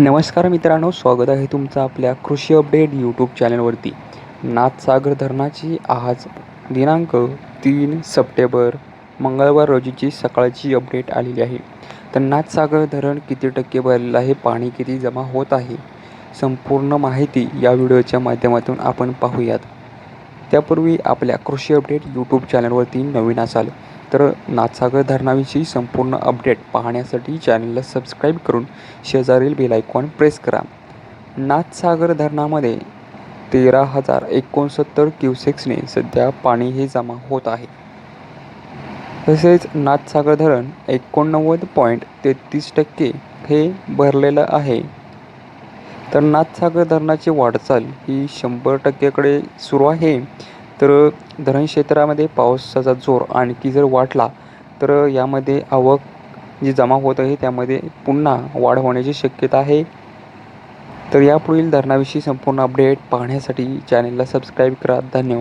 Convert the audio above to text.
नमस्कार मित्रांनो स्वागत आहे तुमचं आपल्या कृषी अपडेट यूट्यूब चॅनलवरती. नाथसागर धरणाची आज दिनांक तीन सप्टेंबर मंगळवार रोजीची सकाळची अपडेट आलेली आहे. तर नाथसागर धरण किती टक्के भरलेलं आहे पाणी किती जमा होत आहे संपूर्ण माहिती या व्हिडिओच्या माध्यमातून आपण पाहूयात. त्यापूर्वी आपल्या कृषी अपडेट यूट्यूब चॅनलवरती नवीन असाल तर नाथसागर धरणाविषयी संपूर्ण अपडेट पाहण्यासाठी चॅनलला सबस्क्राईब करून शेजारील बेल आयकॉन प्रेस करा. नाथसागर धरणामध्ये तेरा हजार एकोणसत्तर क्युसेक्सने सध्या पाणी हे जमा होत आहे. तसेच नाथसागर धरण एकोणनव्वद पॉईंट तेहतीस टक्के हे भरलेलं आहे. तर नाथसागर धरणाची वाटचाल ही शंभर टक्क्याकडे सुरू आहे. तर धरण क्षेत्रामध्ये पावसाचा जोर आणखी जर वाढला तर यामध्ये आवक जी जमा होत आहे त्यामध्ये पुन्हा वाढ होण्याची शक्यता आहे. तर यापुढील धरणाविषयी संपूर्ण अपडेट पाहण्यासाठी चॅनेलला सबस्क्राईब करा. धन्यवाद.